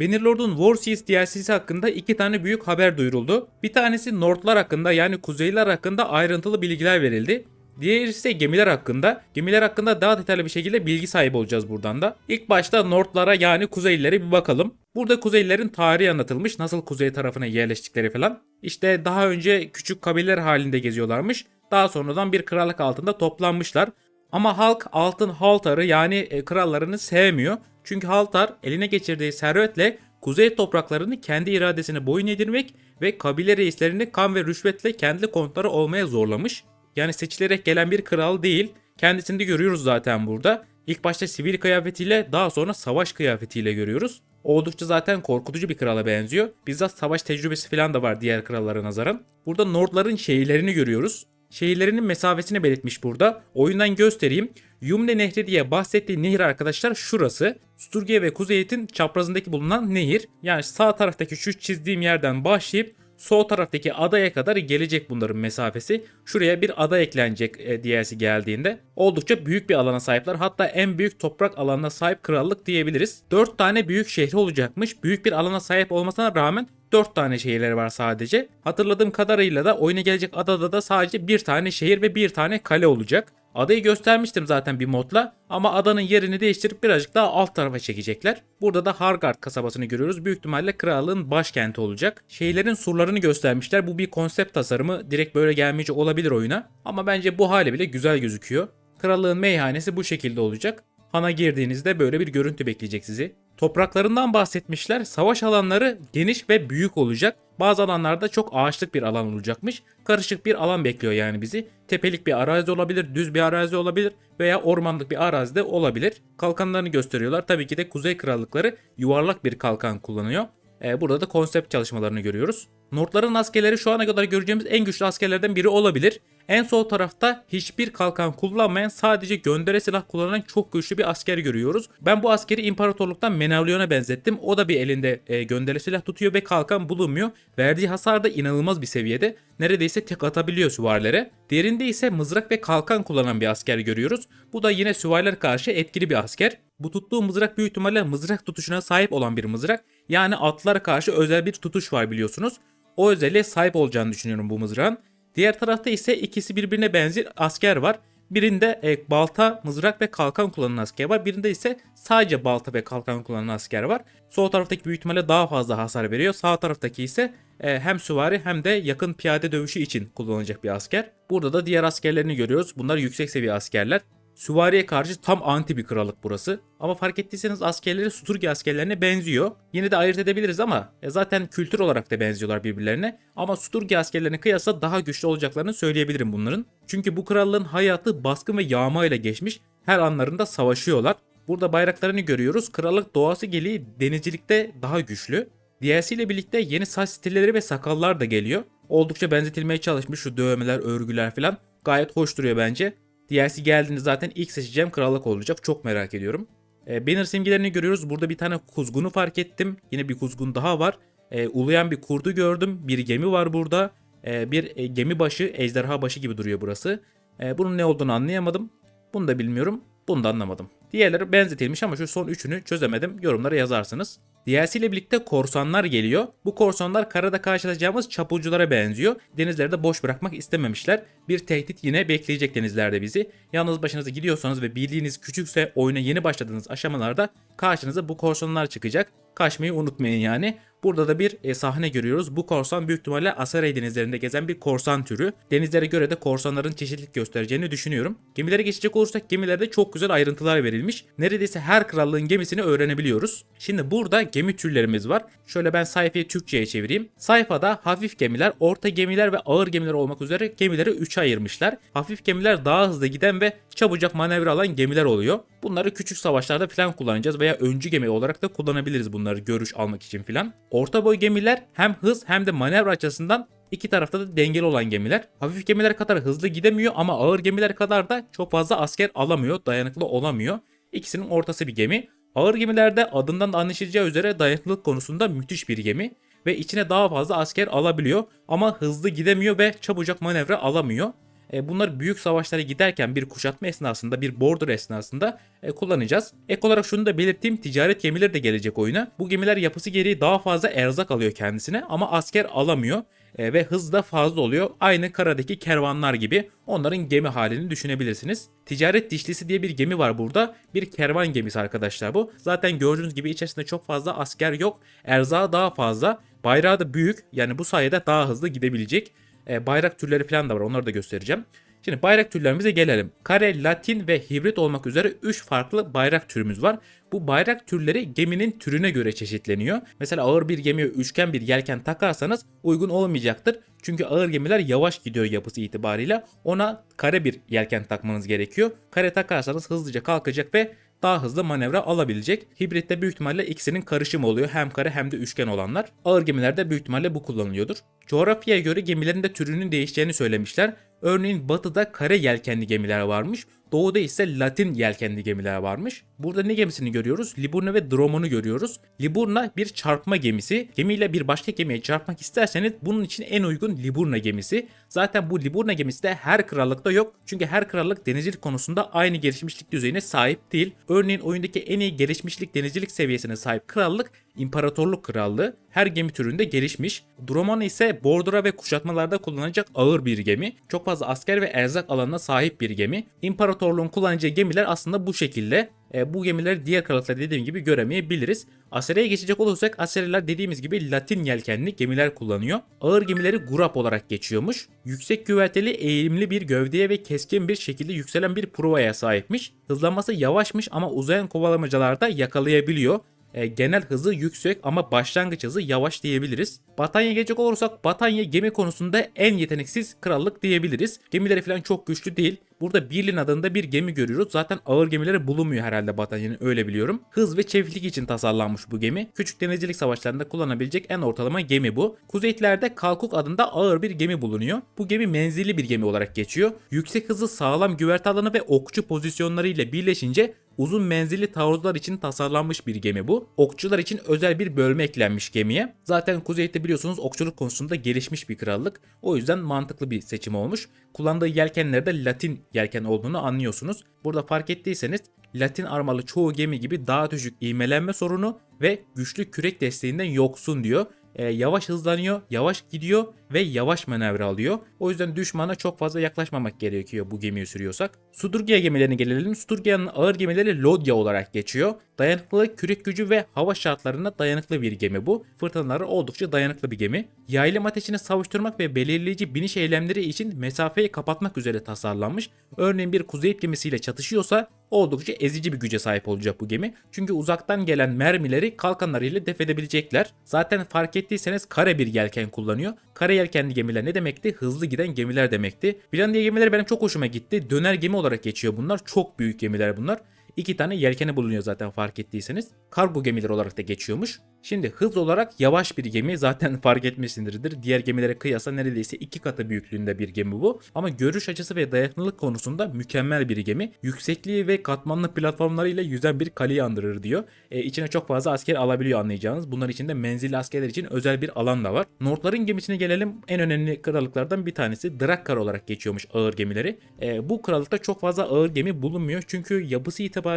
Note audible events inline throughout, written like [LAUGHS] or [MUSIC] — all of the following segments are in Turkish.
Bannerlord'un War Seas DLC'si hakkında iki tane büyük haber duyuruldu. Bir tanesi Nordlar hakkında yani Kuzeyliler hakkında ayrıntılı bilgiler verildi. Diğeri ise gemiler hakkında. Gemiler hakkında daha detaylı bir şekilde bilgi sahibi olacağız buradan da. İlk başta Nordlara yani Kuzeylilere bir bakalım. Burada Kuzeylilerin tarihi anlatılmış. Nasıl kuzey tarafına yerleştikleri falan. İşte daha önce küçük kabileler halinde geziyorlarmış. Daha sonradan bir krallık altında toplanmışlar. Ama halk altın haltarı yani e, krallarını sevmiyor. Çünkü haltar eline geçirdiği servetle kuzey topraklarını kendi iradesine boyun edirmek ve kabile reislerini kan ve rüşvetle kendi kontları olmaya zorlamış. Yani seçilerek gelen bir kral değil. Kendisini de görüyoruz zaten burada. İlk başta sivil kıyafetiyle daha sonra savaş kıyafetiyle görüyoruz. Oldukça zaten korkutucu bir krala benziyor. Bizzat savaş tecrübesi falan da var diğer krallara nazaran. Burada Nordların şehirlerini görüyoruz. Şehirlerinin mesafesini belirtmiş burada. Oyundan göstereyim. Yumne Nehri diye bahsettiği nehir arkadaşlar şurası. Sturge ve Kuzeyit'in çaprazındaki bulunan nehir. Yani sağ taraftaki şu çizdiğim yerden başlayıp sol taraftaki adaya kadar gelecek bunların mesafesi. Şuraya bir ada eklenecek e, DLC geldiğinde. Oldukça büyük bir alana sahipler. Hatta en büyük toprak alanına sahip krallık diyebiliriz. 4 tane büyük şehri olacakmış. Büyük bir alana sahip olmasına rağmen 4 tane şehirleri var sadece. Hatırladığım kadarıyla da oyuna gelecek adada da sadece bir tane şehir ve bir tane kale olacak. Adayı göstermiştim zaten bir modla ama adanın yerini değiştirip birazcık daha alt tarafa çekecekler. Burada da Hargard kasabasını görüyoruz. Büyük ihtimalle krallığın başkenti olacak. Şehirlerin surlarını göstermişler. Bu bir konsept tasarımı. Direkt böyle gelmeyecek olabilir oyuna. Ama bence bu hali bile güzel gözüküyor. Krallığın meyhanesi bu şekilde olacak. Han'a girdiğinizde böyle bir görüntü bekleyecek sizi. Topraklarından bahsetmişler. Savaş alanları geniş ve büyük olacak. Bazı alanlarda çok ağaçlık bir alan olacakmış. Karışık bir alan bekliyor yani bizi. Tepelik bir arazi olabilir, düz bir arazi olabilir veya ormanlık bir arazi de olabilir. Kalkanlarını gösteriyorlar. Tabii ki de Kuzey Krallıkları yuvarlak bir kalkan kullanıyor. Ee, burada da konsept çalışmalarını görüyoruz. Nordların askerleri şu ana kadar göreceğimiz en güçlü askerlerden biri olabilir. En sol tarafta hiçbir kalkan kullanmayan sadece göndere silah kullanan çok güçlü bir asker görüyoruz. Ben bu askeri imparatorluktan Menavlion'a benzettim. O da bir elinde e, göndere silah tutuyor ve kalkan bulunmuyor. Verdiği hasar da inanılmaz bir seviyede. Neredeyse tek atabiliyor süvarilere. Diğerinde ise mızrak ve kalkan kullanan bir asker görüyoruz. Bu da yine süvariler karşı etkili bir asker. Bu tuttuğu mızrak büyük ihtimalle mızrak tutuşuna sahip olan bir mızrak. Yani atlara karşı özel bir tutuş var biliyorsunuz. O özelliğe sahip olacağını düşünüyorum bu mızrağın. Diğer tarafta ise ikisi birbirine benzer asker var. Birinde e, balta, mızrak ve kalkan kullanan asker var. Birinde ise sadece balta ve kalkan kullanan asker var. Sol taraftaki büyük ihtimalle daha fazla hasar veriyor. Sağ taraftaki ise e, hem süvari hem de yakın piyade dövüşü için kullanılacak bir asker. Burada da diğer askerlerini görüyoruz. Bunlar yüksek seviye askerler. Süvariye karşı tam anti bir krallık burası. Ama fark ettiyseniz askerleri Sturgi askerlerine benziyor. Yine de ayırt edebiliriz ama e, zaten kültür olarak da benziyorlar birbirlerine. Ama Sturgi askerlerine kıyasla daha güçlü olacaklarını söyleyebilirim bunların. Çünkü bu krallığın hayatı baskın ve yağma ile geçmiş. Her anlarında savaşıyorlar. Burada bayraklarını görüyoruz. Krallık doğası gereği denizcilikte daha güçlü. DLC birlikte yeni saç stilleri ve sakallar da geliyor. Oldukça benzetilmeye çalışmış şu dövmeler, örgüler falan. Gayet hoş duruyor bence. DLC geldiğinde zaten ilk seçeceğim krallık olacak. Çok merak ediyorum. E, banner simgelerini görüyoruz. Burada bir tane kuzgunu fark ettim. Yine bir kuzgun daha var. E, uluyan bir kurdu gördüm. Bir gemi var burada. E, bir e, gemi başı, ejderha başı gibi duruyor burası. E, bunun ne olduğunu anlayamadım. Bunu da bilmiyorum. Bunu da anlamadım. Diğerleri benzetilmiş ama şu son üçünü çözemedim. Yorumlara yazarsınız. DLC ile birlikte korsanlar geliyor. Bu korsanlar karada karşılaşacağımız çapulculara benziyor. Denizleri de boş bırakmak istememişler. Bir tehdit yine bekleyecek denizlerde bizi. Yalnız başınıza gidiyorsanız ve bildiğiniz küçükse oyuna yeni başladığınız aşamalarda karşınıza bu korsanlar çıkacak. Kaçmayı unutmayın yani. Burada da bir e, sahne görüyoruz. Bu korsan büyük ihtimalle Asaray denizlerinde gezen bir korsan türü. Denizlere göre de korsanların çeşitlilik göstereceğini düşünüyorum. Gemilere geçecek olursak gemilerde çok güzel ayrıntılar verilmiş. Neredeyse her krallığın gemisini öğrenebiliyoruz. Şimdi burada gemi türlerimiz var. Şöyle ben sayfayı Türkçe'ye çevireyim. Sayfada hafif gemiler, orta gemiler ve ağır gemiler olmak üzere gemileri 3'e ayırmışlar. Hafif gemiler daha hızlı giden ve çabucak manevra alan gemiler oluyor. Bunları küçük savaşlarda falan kullanacağız veya öncü gemi olarak da kullanabiliriz bunları görüş almak için falan. Orta boy gemiler hem hız hem de manevra açısından iki tarafta da dengeli olan gemiler. Hafif gemiler kadar hızlı gidemiyor ama ağır gemiler kadar da çok fazla asker alamıyor, dayanıklı olamıyor. İkisinin ortası bir gemi. Ağır gemilerde adından da anlaşılacağı üzere dayanıklılık konusunda müthiş bir gemi ve içine daha fazla asker alabiliyor ama hızlı gidemiyor ve çabucak manevra alamıyor. E, bunları büyük savaşlara giderken bir kuşatma esnasında, bir border esnasında e, kullanacağız. Ek olarak şunu da belirteyim. Ticaret gemileri de gelecek oyuna. Bu gemiler yapısı gereği daha fazla erzak alıyor kendisine ama asker alamıyor e, ve hız da fazla oluyor. Aynı karadaki kervanlar gibi onların gemi halini düşünebilirsiniz. Ticaret dişlisi diye bir gemi var burada. Bir kervan gemisi arkadaşlar bu. Zaten gördüğünüz gibi içerisinde çok fazla asker yok. Erzağı daha fazla. Bayrağı da büyük. Yani bu sayede daha hızlı gidebilecek. E, bayrak türleri falan da var. Onları da göstereceğim. Şimdi bayrak türlerimize gelelim. Kare, Latin ve hibrit olmak üzere 3 farklı bayrak türümüz var. Bu bayrak türleri geminin türüne göre çeşitleniyor. Mesela ağır bir gemiye üçgen bir yelken takarsanız uygun olmayacaktır. Çünkü ağır gemiler yavaş gidiyor yapısı itibariyle. Ona kare bir yelken takmanız gerekiyor. Kare takarsanız hızlıca kalkacak ve daha hızlı manevra alabilecek. Hibritte büyük ihtimalle ikisinin karışımı oluyor. Hem kare hem de üçgen olanlar. Ağır gemilerde büyük ihtimalle bu kullanılıyordur. Coğrafyaya göre gemilerin de türünün değişeceğini söylemişler. Örneğin batıda kare yelkenli gemiler varmış. Doğuda ise Latin yelkenli gemiler varmış. Burada ne gemisini görüyoruz? Liburna ve Dromon'u görüyoruz. Liburna bir çarpma gemisi. Gemiyle bir başka gemiye çarpmak isterseniz bunun için en uygun Liburna gemisi. Zaten bu Liburna gemisi de her krallıkta yok. Çünkü her krallık denizcilik konusunda aynı gelişmişlik düzeyine sahip değil. Örneğin oyundaki en iyi gelişmişlik denizcilik seviyesine sahip krallık İmparatorluk Krallığı her gemi türünde gelişmiş. Dromon ise bordura ve kuşatmalarda kullanılacak ağır bir gemi. Çok fazla asker ve erzak alanına sahip bir gemi. İmparatorluğun kullanacağı gemiler aslında bu şekilde. E, bu gemileri diğer krallıklarda dediğim gibi göremeyebiliriz. Asere'ye geçecek olursak Asereler dediğimiz gibi Latin yelkenli gemiler kullanıyor. Ağır gemileri Gurap olarak geçiyormuş. Yüksek güverteli eğimli bir gövdeye ve keskin bir şekilde yükselen bir provaya sahipmiş. Hızlanması yavaşmış ama uzayan kovalamacalarda yakalayabiliyor. E, genel hızı yüksek ama başlangıç hızı yavaş diyebiliriz. Batanya gelecek olursak Batanya gemi konusunda en yeteneksiz krallık diyebiliriz. Gemileri falan çok güçlü değil. Burada Birlin adında bir gemi görüyoruz. Zaten ağır gemileri bulunmuyor herhalde Batanya'nın öyle biliyorum. Hız ve çeviklik için tasarlanmış bu gemi. Küçük denizcilik savaşlarında kullanabilecek en ortalama gemi bu. Kuzeylerde Kalkuk adında ağır bir gemi bulunuyor. Bu gemi menzilli bir gemi olarak geçiyor. Yüksek hızı sağlam güverte alanı ve okçu pozisyonları ile birleşince uzun menzilli taarruzlar için tasarlanmış bir gemi bu. Okçular için özel bir bölme eklenmiş gemiye. Zaten Kuzey'de biliyorsunuz okçuluk konusunda gelişmiş bir krallık. O yüzden mantıklı bir seçim olmuş. Kullandığı yelkenlerde Latin yelken olduğunu anlıyorsunuz. Burada fark ettiyseniz Latin armalı çoğu gemi gibi daha düşük ivmelenme sorunu ve güçlü kürek desteğinden yoksun diyor. E, yavaş hızlanıyor, yavaş gidiyor ve yavaş manevra alıyor. O yüzden düşmana çok fazla yaklaşmamak gerekiyor bu gemiyi sürüyorsak. Sudurgiya gemilerine gelelim. Sudurgiya'nın ağır gemileri Lodya olarak geçiyor. Dayanıklılık, kürek gücü ve hava şartlarına dayanıklı bir gemi bu. Fırtınalara oldukça dayanıklı bir gemi. Yaylım ateşini savuşturmak ve belirleyici biniş eylemleri için mesafeyi kapatmak üzere tasarlanmış. Örneğin bir kuzey gemisiyle çatışıyorsa oldukça ezici bir güce sahip olacak bu gemi. Çünkü uzaktan gelen mermileri kalkanlarıyla def edebilecekler. Zaten fark ettiyseniz kare bir yelken kullanıyor. Kare yelkenli gemiler ne demekti? Hızlı giden gemiler demekti. Finlandiya gemileri benim çok hoşuma gitti. Döner gemi olarak geçiyor bunlar. Çok büyük gemiler bunlar. İki tane yelkeni bulunuyor zaten fark ettiyseniz. Kargo gemileri olarak da geçiyormuş. Şimdi hız olarak yavaş bir gemi [LAUGHS] zaten fark etmişsinizdir. Diğer gemilere kıyasla neredeyse iki katı büyüklüğünde bir gemi bu. Ama görüş açısı ve dayanıklılık konusunda mükemmel bir gemi. Yüksekliği ve katmanlı platformlarıyla yüzen bir kaleyi andırır diyor. E, içine çok fazla asker alabiliyor anlayacağınız. Bunlar içinde menzilli askerler için özel bir alan da var. Nordların gemisine gelelim. En önemli krallıklardan bir tanesi Drakkar olarak geçiyormuş ağır gemileri. E, bu krallıkta çok fazla ağır gemi bulunmuyor. Çünkü yapısı itibariyle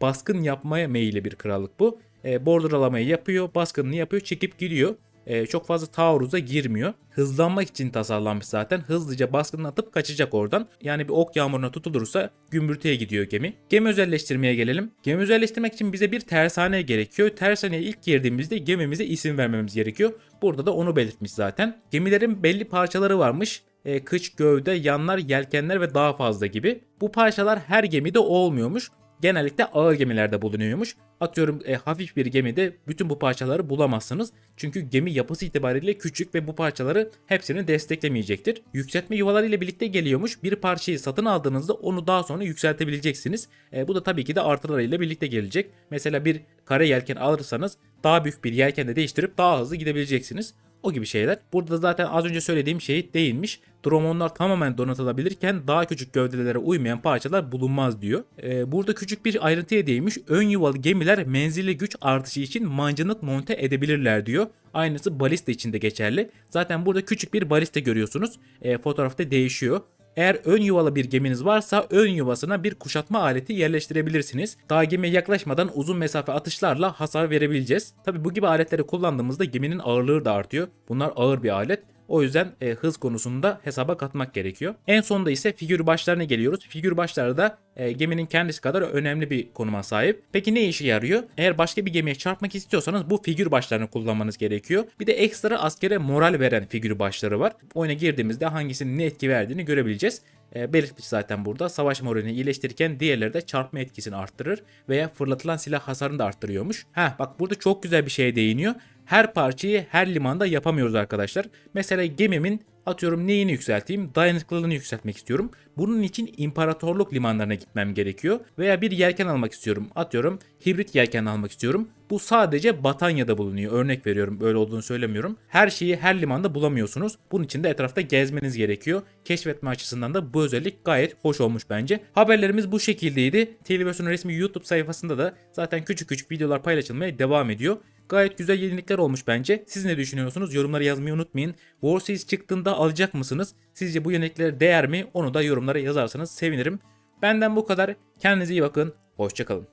baskın yapmaya meyilli bir krallık bu. E, border alamayı yapıyor, baskınını yapıyor, çekip gidiyor. E, çok fazla taarruza girmiyor. Hızlanmak için tasarlanmış zaten. Hızlıca baskını atıp kaçacak oradan. Yani bir ok yağmuruna tutulursa gümbürtüye gidiyor gemi. Gemi özelleştirmeye gelelim. Gemi özelleştirmek için bize bir tersane gerekiyor. Tersaneye ilk girdiğimizde gemimize isim vermemiz gerekiyor. Burada da onu belirtmiş zaten. Gemilerin belli parçaları varmış e, kıç, gövde, yanlar, yelkenler ve daha fazla gibi. Bu parçalar her gemide olmuyormuş. Genellikle ağır gemilerde bulunuyormuş. Atıyorum e, hafif bir gemide bütün bu parçaları bulamazsınız. Çünkü gemi yapısı itibariyle küçük ve bu parçaları hepsini desteklemeyecektir. Yükseltme yuvaları ile birlikte geliyormuş. Bir parçayı satın aldığınızda onu daha sonra yükseltebileceksiniz. E, bu da tabii ki de artılarıyla birlikte gelecek. Mesela bir kare yelken alırsanız daha büyük bir yelken de değiştirip daha hızlı gidebileceksiniz. O gibi şeyler. Burada zaten az önce söylediğim şey değilmiş. Dromonlar tamamen donatılabilirken daha küçük gövdelere uymayan parçalar bulunmaz diyor. Ee, burada küçük bir ayrıntıya değinmiş. Ön yuvalı gemiler menzilli güç artışı için mancınık monte edebilirler diyor. Aynısı balista için de geçerli. Zaten burada küçük bir balista görüyorsunuz. E, fotoğrafta değişiyor. Eğer ön yuvalı bir geminiz varsa ön yuvasına bir kuşatma aleti yerleştirebilirsiniz. Daha gemiye yaklaşmadan uzun mesafe atışlarla hasar verebileceğiz. Tabi bu gibi aletleri kullandığımızda geminin ağırlığı da artıyor. Bunlar ağır bir alet. O yüzden e, hız konusunda hesaba katmak gerekiyor. En sonunda ise figür başlarına geliyoruz. Figür başları da e, geminin kendisi kadar önemli bir konuma sahip. Peki ne işe yarıyor? Eğer başka bir gemiye çarpmak istiyorsanız bu figür başlarını kullanmanız gerekiyor. Bir de ekstra askere moral veren figür başları var. Oyuna girdiğimizde hangisinin ne etki verdiğini görebileceğiz. E, belirtmiş zaten burada. Savaş moralini iyileştirirken diğerleri de çarpma etkisini arttırır veya fırlatılan silah hasarını da arttırıyormuş. Ha bak burada çok güzel bir şeye değiniyor. Her parçayı her limanda yapamıyoruz arkadaşlar. Mesela gemimin atıyorum neyini yükselteyim? Dayanıklılığını yükseltmek istiyorum. Bunun için imparatorluk limanlarına gitmem gerekiyor. Veya bir yelken almak istiyorum. Atıyorum hibrit yelken almak istiyorum. Bu sadece Batanya'da bulunuyor. Örnek veriyorum böyle olduğunu söylemiyorum. Her şeyi her limanda bulamıyorsunuz. Bunun için de etrafta gezmeniz gerekiyor. Keşfetme açısından da bu özellik gayet hoş olmuş bence. Haberlerimiz bu şekildeydi. Televizyonun resmi YouTube sayfasında da zaten küçük küçük videolar paylaşılmaya devam ediyor. Gayet güzel yenilikler olmuş bence. Siz ne düşünüyorsunuz? Yorumları yazmayı unutmayın. Warseas çıktığında alacak mısınız? Sizce bu yeniliklere değer mi? Onu da yorumlara yazarsanız sevinirim. Benden bu kadar. Kendinize iyi bakın. Hoşçakalın.